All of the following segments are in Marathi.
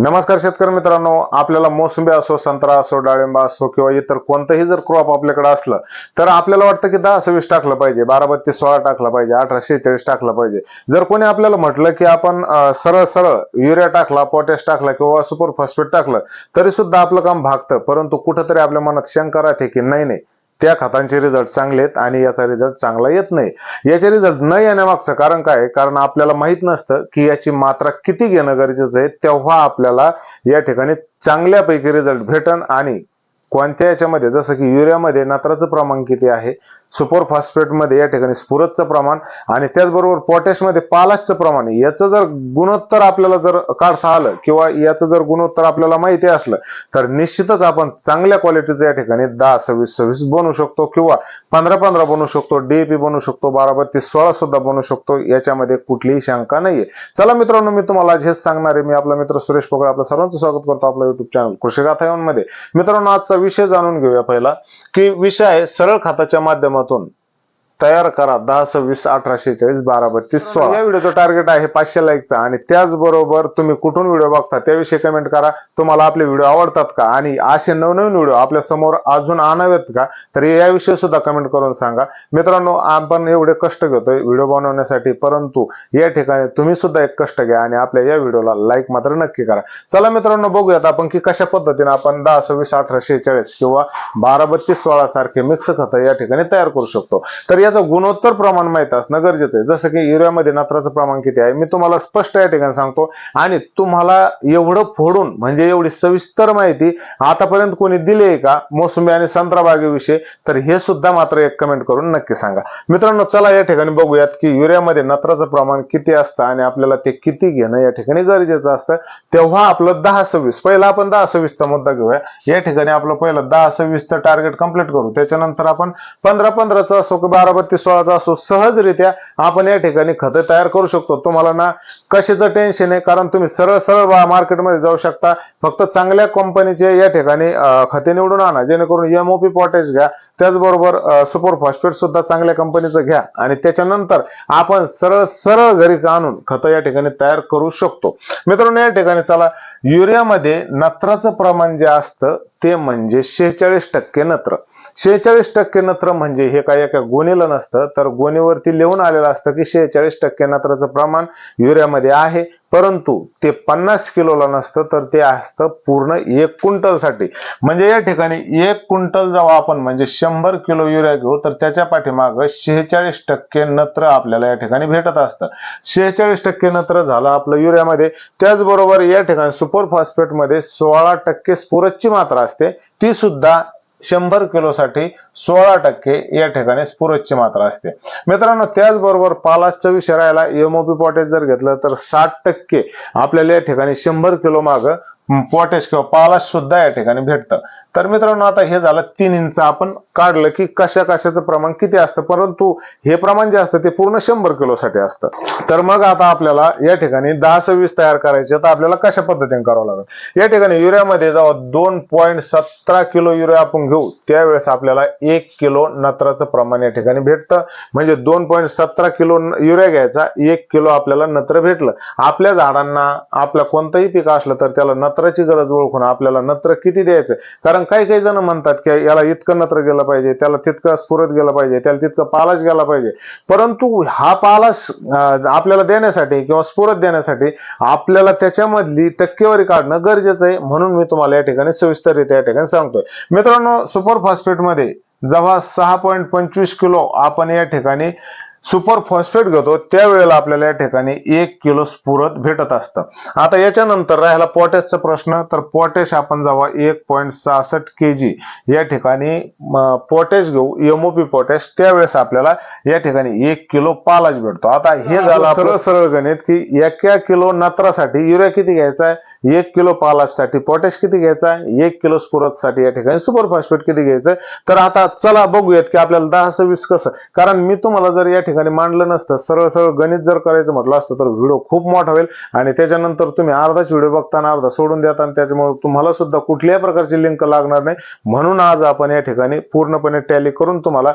नमस्कार शेतकरी मित्रांनो आपल्याला मोसंबी असो संत्रा असो डाळिंबा असो किंवा इतर कोणतंही जर क्रॉप आपल्याकडे असलं तर आपल्याला वाटतं की दहा सव्वीस टाकलं पाहिजे बारा बत्तीस सोळा टाकलं पाहिजे अठराशे चाळीस टाकलं पाहिजे. जर कोणी आपल्याला म्हटलं की आपण सरळ सरळ युरिया टाकला पोटॅश टाकला किंवा सुपर फॉस्फेट टाकलं तरी सुद्धा आपलं काम भागतं परंतु कुठंतरी आपल्या मनात शंका राहते की नाही नाही त्या खतांचे रिझल्ट चांगले आहेत आणि याचा रिझल्ट चांगला येत नाही. याचे रिझल्ट न येण्यामागचं कारण काय? कारण आपल्याला माहीत नसतं की याची मात्रा किती घेणं गरजेचं आहे तेव्हा आपल्याला या ठिकाणी चांगल्यापैकी रिझल्ट भेटन आणि कोणत्या याच्यामध्ये? जसं की युरियामध्ये नत्राचं प्रमाण किती आहे? सुपर फॉस्फेटमध्ये या ठिकाणी स्फुरतचं प्रमाण आणि त्याचबरोबर पोटॅशमध्ये पालाशचं प्रमाण याचं जर गुणोत्तर आपल्याला जर काढता आलं किंवा याचं जर गुणोत्तर आपल्याला माहिती असलं तर निश्चितच आपण चांगल्या क्वालिटीचं या ठिकाणी दहा सव्वीस सव्वीस बनवू शकतो किंवा पंधरा पंधरा बनवू शकतो डीएपी बनवू शकतो बारा बत्तीस सोळा सुद्धा बनवू शकतो याच्यामध्ये कुठलीही शंका नाहीये. चला मित्रांनो मी तुम्हाला हेच सांगणार आहे. मी आपला मित्र सुरेश पोकळे आपलं सर्वांचं स्वागत करतो आपल्या युट्यूब चॅनल कृषी गाथा मित्रांनो आजचा विषय जाणून घेऊया पहिला. की विषय आहे सरळ खाताच्या माध्यमातून. तयार करा. दहा सव्वीस अठराशे चाळीस बारा बत्तीस सोळा. या व्हिडिओचं टार्गेट आहे पाचशे लाईकचा आणि त्याचबरोबर तुम्ही कुठून व्हिडिओ बघता त्याविषयी कमेंट करा. तुम्हाला आपले व्हिडिओ आवडतात का? आणि असे नवनवीन व्हिडिओ आपल्यासमोर अजून आणावेत का? तर याविषयी सुद्धा कमेंट करून सांगा. मित्रांनो आपण एवढे कष्ट घेतोय व्हिडिओ बनवण्यासाठी. परंतु या ठिकाणी तुम्ही सुद्धा एक कष्ट घ्या आणि आपल्या या व्हिडिओला लाईक मात्र नक्की करा. चला मित्रांनो बघूयात आपण की कशा पद्धतीने आपण दहा सव्वीस अठराशे चाळीस किंवा बारा बत्तीस सोळा सारखे मिक्स खतं या ठिकाणी तयार करू शकतो. तर त्याचं गुणोत्तर प्रमाण माहीत असणं गरजेचं आहे. जसं की युरियामध्ये नत्राचं प्रमाण किती आहे मी तुम्हाला स्पष्ट या ठिकाणी सांगतो. आणि तुम्हाला एवढं फोडून म्हणजे एवढी सविस्तर माहिती आतापर्यंत कोणी दिली आहे का मोसंबी आणि संत्रा बागेविषयी तर हे सुद्धा मात्र एक कमेंट करून नक्की सांगा. मित्रांनो चला या ठिकाणी बघूयात की युरियामध्ये नत्राचं प्रमाण किती असतं आणि आपल्याला ते किती घेणं या ठिकाणी गरजेचं असतं. तेव्हा आपलं दहा सव्वीस पहिला आपण दहा सव्वीसचा मुद्दा घेऊया. या ठिकाणी आपलं पहिलं दहा सव्वीसचं टार्गेट कंप्लीट करू. त्याच्यानंतर आपण पंधरा पंधराचा असो की बारा बत्तीस सोळाचा असो सहजरित्या आपण या ठिकाणी खतं तयार करू शकतो. तुम्हाला ना कशाचं टेन्शन आहे? कारण तुम्ही सरळ सरळ मार्केटमध्ये जाऊ शकता. फक्त चांगल्या कंपनीचे या ठिकाणी खते निवडून आणा. जेणेकरून एमओपी पॉटेज घ्या. त्याचबरोबर सुपर फॉस्फेट सुद्धा चांगल्या कंपनीचं घ्या. आणि त्याच्यानंतर आपण सरळ सरळ घरी आणून खतं या ठिकाणी तयार करू शकतो. मित्रांनो या ठिकाणी चला. युरियामध्ये नत्राचं प्रमाण जे असतं ते म्हणजे शेहेचाळीस टक्के नत्र. शेहेचाळीस टक्के नत्र म्हणजे हे काही एका गुणीला नसतं तर गोणीवरती लिहून आलेलं असतं की शेहेचाळीस टक्के नत्राचं प्रमाण युरियामध्ये आहे. परंतु ते पन्नास किलोला नसतं तर ते असतं पूर्ण एक क्विंटलसाठी. म्हणजे या ठिकाणी एक क्विंटल जेव्हा आपण म्हणजे शंभर किलो युरिया घेऊ तर त्याच्या पाठीमागं शेहेचाळीस टक्के नत्र आपल्याला या ठिकाणी भेटत असतं. शेहेचाळीस टक्के नत्र झालं आपलं युरियामध्ये त्याचबरोबर या ठिकाणी सुपर फॉस्फेटमध्ये सोळा टक्के स्फुरतची मात्रा असते. ती सुद्धा शंभर किलोसाठी सोळा टक्के या ठिकाणी स्फुरतची मात्रा असते. मित्रांनो त्याचबरोबर पालासच्या विषयाला एमओपी पॉटेज जर घेतलं तर साठ टक्के आपल्याला या ठिकाणी शंभर किलो माग पोटॅश किंवा पालाश सुद्धा या ठिकाणी भेटतं. तर मित्रांनो आता हे झालं तीन इंच. आपण काढलं की कशा कशाचं प्रमाण किती असतं? परंतु हे प्रमाण जे असतं ते पूर्ण शंभर किलोसाठी असतं. तर मग आता आपल्याला या ठिकाणी दहा सव्वीस तयार करायचे तर आपल्याला कशा पद्धतीने करावं लागेल? या ठिकाणी युरियामध्ये जेव्हा दोन पॉईंट सतरा किलो युरिया आपण घेऊ त्यावेळेस आपल्याला एक किलो नत्राचं प्रमाण या ठिकाणी भेटतं. म्हणजे दोन पॉईंट सतरा किलो युरिया घ्यायचा एक किलो आपल्याला नत्र भेटलं. आपल्या झाडांना आपल्या कोणतंही पीक असलं तर त्याला नत्राची गरज ओळखून आपल्याला नत्र किती द्यायचं? कारण काही काही जण म्हणतात की याला इतकं नत्र गेलं पाहिजे त्याला तितकं स्फुरत गेलं पाहिजे त्याला तितकं पालाश गेला पाहिजे. परंतु हा पालाश आपल्याला देण्यासाठी किंवा स्फुरत देण्यासाठी आपल्याला त्याच्यामधली टक्केवारी काढणं गरजेचं आहे. म्हणून मी तुम्हाला या ठिकाणी सविस्तर या ठिकाणी सांगतोय. मित्रांनो सुपर फॉस्फेटमध्ये जवळ सहा पॉईंट पंचवीस किलो आपण या ठिकाणी सुपर फॉस्फेट घेतो त्यावेळेला आपल्याला या ठिकाणी एक किलो स्फुरत भेटत असतं. आता याच्यानंतर राहिला पोटॅशचा प्रश्न. तर पोटॅश आपण जेव्हा एक पॉईंट सहासष्ट के जी या ठिकाणी पोटॅश घेऊ एमओपी पोटॅश त्यावेळेस आपल्याला या ठिकाणी एक किलो पालाश भेटतो. आता हे झालं सरळ सरळ गणित की एका किलो नत्रासाठी युरिया किती घ्यायचा आहे? एक किलो पालाशसाठी पोटॅश किती घ्यायचा आहे? एक किलो स्फुरतसाठी या ठिकाणी सुपर फॉस्फेट किती घ्यायचं तर आता चला बघूयात की आपल्याला दहा सव्वीस कसं. कारण मी तुम्हाला जर या ठिकाणी मांडलं नसतं. सरळ सरळ गणित जर करायचं म्हटलं असतं तर व्हिडिओ खूप मोठा होईल. आणि त्याच्यानंतर तुम्ही अर्धाच व्हिडिओ बघताना अर्धा सोडून देता आणि त्याच्यामुळे तुम्हाला सुद्धा कुठल्याही प्रकारची लिंक लागणार नाही. म्हणून आज आपण या ठिकाणी पूर्णपणे टॅली करून तुम्हाला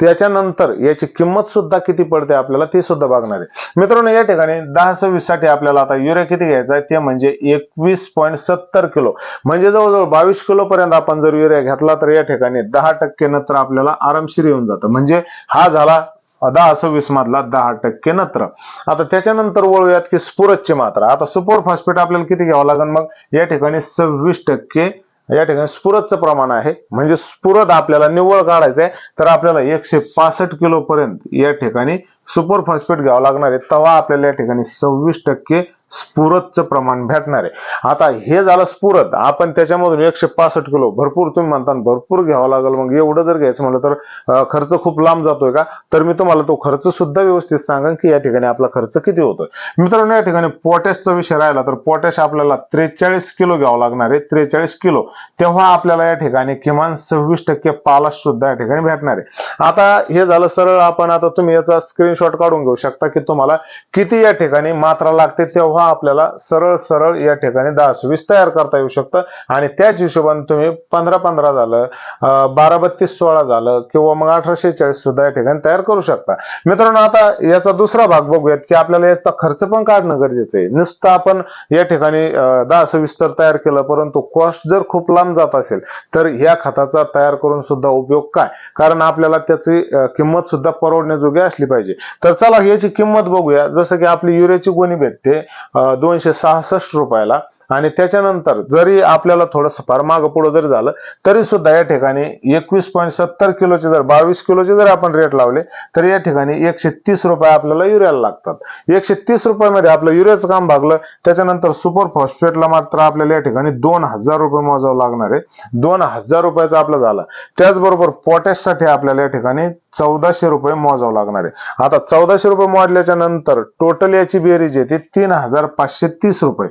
त्याच्यानंतर याची किंमत सुद्धा किती पडते आपल्याला ती सुद्धा बघणार आहे. मित्रांनो या ठिकाणी दहा सव्वीससाठी आपल्याला आता युरिया किती घ्यायचा आहे? ते म्हणजे एकवीस पॉईंट सत्तर किलो. म्हणजे जवळजवळ बावीस किलो पर्यंत आपण जर युरिया घेतला तर या ठिकाणी दहा टक्के नंतर आपल्याला आरामशीर येऊन जातं. म्हणजे हा झाला दहा सव्वीस मधला दहा टक्के नत्र. आता त्याच्यानंतर वळूयात की स्फुरदची मात्रा. आता सुपर फॉस्फेट आपल्याला किती घ्यावं लागेल मग? या ठिकाणी सव्वीस टक्के या ठिकाणी स्फुरदचं प्रमाण आहे. म्हणजे स्फुरद आपल्याला निव्वळ काढायचं आहे तर आपल्याला एकशे पासष्ट किलो पर्यंत या ठिकाणी सुपर फॉस्फेट घ्यावं लागणार आहे. तेव्हा आपल्याला या ठिकाणी सव्वीस टक्के स्फुरतचं प्रमाण भेटणार. आहे आता हे झालं स्फुरत. आपण त्याच्यामधून एकशे पासष्ट किलो भरपूर तुम्ही म्हणता भरपूर घ्यावं लागेल. मग एवढं जर घ्यायचं म्हणलं तर खर्च खूप लांब जातोय का? तर मी तुम्हाला तो खर्च सुद्धा व्यवस्थित सांगेन की या ठिकाणी आपला खर्च किती होतोय. मित्रांनो या ठिकाणी पोटॅशचा विषय राहिला तर पोटॅश आपल्याला त्रेचाळीस किलो घ्यावं लागणार आहे. त्रेचाळीस किलो. तेव्हा आपल्याला या ठिकाणी किमान सव्वीस टक्के पालाश सुद्धा या ठिकाणी भेटणार आहे. आता हे झालं सरळ. आपण आता तुम्ही याचा स्क्रीनशॉट काढून घेऊ शकता की तुम्हाला किती या ठिकाणी मात्रा लागते तेव्हा आपल्याला सरळ सरळ या ठिकाणी दहा सव्वीस तयार करता येऊ शकतं. आणि त्याच हिशोबाने तुम्ही पंधरा पंधरा झालं बारा बत्तीस सोळा झालं किंवा मग अठराशे चाळीस सुद्धा या ठिकाणी तयार करू शकता. मित्रांनो आता याचा दुसरा भाग बघूयात की आपल्याला याचा खर्च पण काढणं गरजेचं आहे. नुसतं आपण या ठिकाणी दहा सव्वीस तर तयार केलं परंतु कॉस्ट जर खूप लांब जात असेल तर ह्या खताचा तयार करून सुद्धा उपयोग काय? कारण आपल्याला त्याची किंमत सुद्धा परवडण्याजोगी असली पाहिजे. तर चला याची किंमत बघूया. जसं की आपली युरियाची गोणी भेटते. दोनशे सहासष्ट रुपयाला. आणि त्याच्यानंतर जरी आपल्याला थोडंसं फार मागं पुढं जरी झालं तरी सुद्धा या ठिकाणी एकवीस पॉईंट सत्तर किलोचे जर बावीस किलोचे जर आपण रेट लावले तर या ठिकाणी एकशे तीस रुपये आपल्याला युरियाला लागतात. एकशे तीस रुपयामध्ये आपलं युरियाचं काम भागलं त्याच्यानंतर सुपर फॉस्फेटला मात्र आपल्याला या ठिकाणी दोन हजार रुपये मोजावं लागणार आहे. दोन हजार रुपयाचं आपलं झालं. त्याचबरोबर पोटॅशसाठी आपल्याला या ठिकाणी चौदाशे रुपये मोजावं लागणार आहे. आता चौदाशे रुपये मोजल्याच्या नंतर टोटल याची बेरीज येते तीन हजार पाचशे तीस रुपये.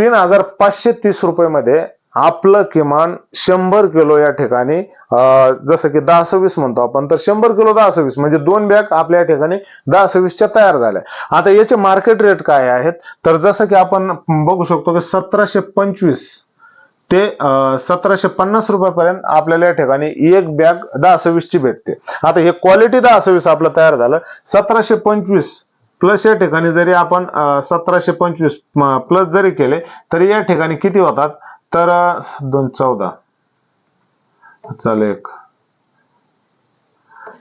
तीन हजार पाचशे तीस रुपये मध्ये आपलं किमान शंभर किलो या ठिकाणी जसं की दहा सव्वीस म्हणतो आपण तर शंभर किलो दहा सव्वीस म्हणजे दोन बॅग आपल्या या ठिकाणी दहा सव्वीसच्या तयार झाल्या. आता याचे मार्केट रेट काय आहेत? तर जसं की आपण बघू शकतो की सतराशे पंचवीस ते सतराशे पन्नास रुपयापर्यंत आपल्याला या ठिकाणी एक बॅग दहा सव्वीसची भेटते. आता हे क्वालिटी दहा सव्वीस आपलं तयार झालं. सतराशे पंचवीस प्लस या ठिकाणी जरी आपण सतराशे पंचवीस प्लस जरी केले तरी या ठिकाणी किती होतात? तर दोन चौदा. चालेल एक.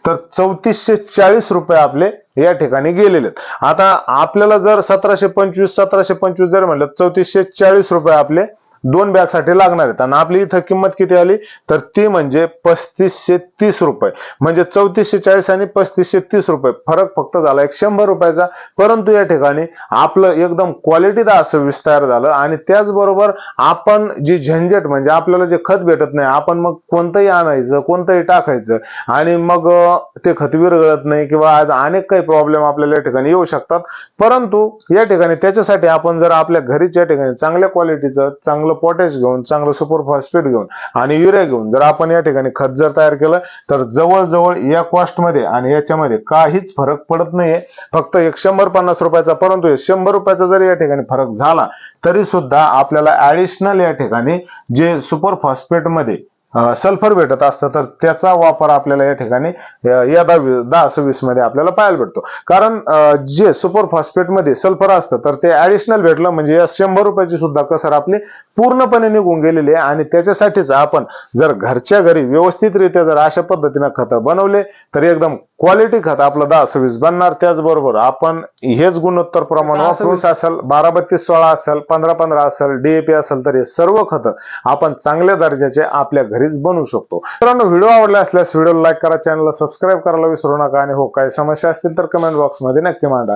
तर चौतीसशे चाळीस रुपये आपले या ठिकाणी गेलेले आहेत. आता आपल्याला जर सतराशे पंचवीस सतराशे पंचवीस जर म्हणलं चौतीसशे चाळीस रुपये आपले दोन बॅगसाठी लागणार आहेत. आणि आपली इथं किंमत किती आली? तर ती म्हणजे पस्तीसशे तीस रुपये. म्हणजे चौतीसशे चाळीस आणि पस्तीसशे तीस रुपये. फरक फक्त झाला एक शंभर रुपयाचा. परंतु या ठिकाणी आपलं एकदम क्वालिटीदार असं विस्तार झालं. आणि त्याचबरोबर आपण जी झंझट म्हणजे आपल्याला जे खत भेटत नाही आपण मग कोणतंही आणायचं कोणतंही टाकायचं आणि मग ते खत विरघळत नाही किंवा आज अनेक काही प्रॉब्लेम आपल्याला या ठिकाणी येऊ शकतात. परंतु या ठिकाणी त्याच्यासाठी आपण जर आपल्या घरीच या ठिकाणी चांगल्या क्वालिटीचं चांगलं पोटॅश घेऊन चांगलं सुपर फॉस्फेट घेऊन आणि युरिया घेऊन जर आपण या ठिकाणी खत जर तयार केलं तर जवळजवळ या कॉस्टमध्ये आणि याच्यामध्ये काहीच फरक पडत नाहीये. फक्त एक शंभर पन्नास रुपयाचा परंतु शंभर रुपयाचा जरी या ठिकाणी फरक झाला तरी सुद्धा आपल्याला ऍडिशनल या ठिकाणी जे सुपर फॉस्फेटमध्ये सल्फर भेटत असतं तर त्याचा वापर आपल्याला या ठिकाणी या दहा दहा सव्वीसमध्ये आपल्याला पाहायला भेटतो. कारण जे सुपर फॉस्फेटमध्ये सल्फर असतं तर ते ऍडिशनल भेटलं म्हणजे या शंभर रुपयाची सुद्धा कसर आपली पूर्णपणे निघून गेलेली आहे. आणि त्याच्यासाठीच आपण जर घरच्या घरी व्यवस्थितरित्या जर अशा पद्धतीनं खतं बनवले तर एकदम क्वालिटी खत आपलं दहा सव्वीस बनणार. त्याचबरोबर आपण हेच गुणोत्तर प्रमाण सव्वीस. असेल बारा बत्तीस सोळा असेल पंधरा पंधरा असेल डीएपी असेल तर हे सर्व खतं आपण चांगल्या दर्जाचे आपल्या घरीच बनवू शकतो. मित्रांनो व्हिडिओ आवडला असल्यास व्हिडिओ लाईक करा चॅनलला सबस्क्राईब करायला विसरू नका. आणि हो काही समस्या असतील तर कमेंट बॉक्समध्ये नक्की मांडा.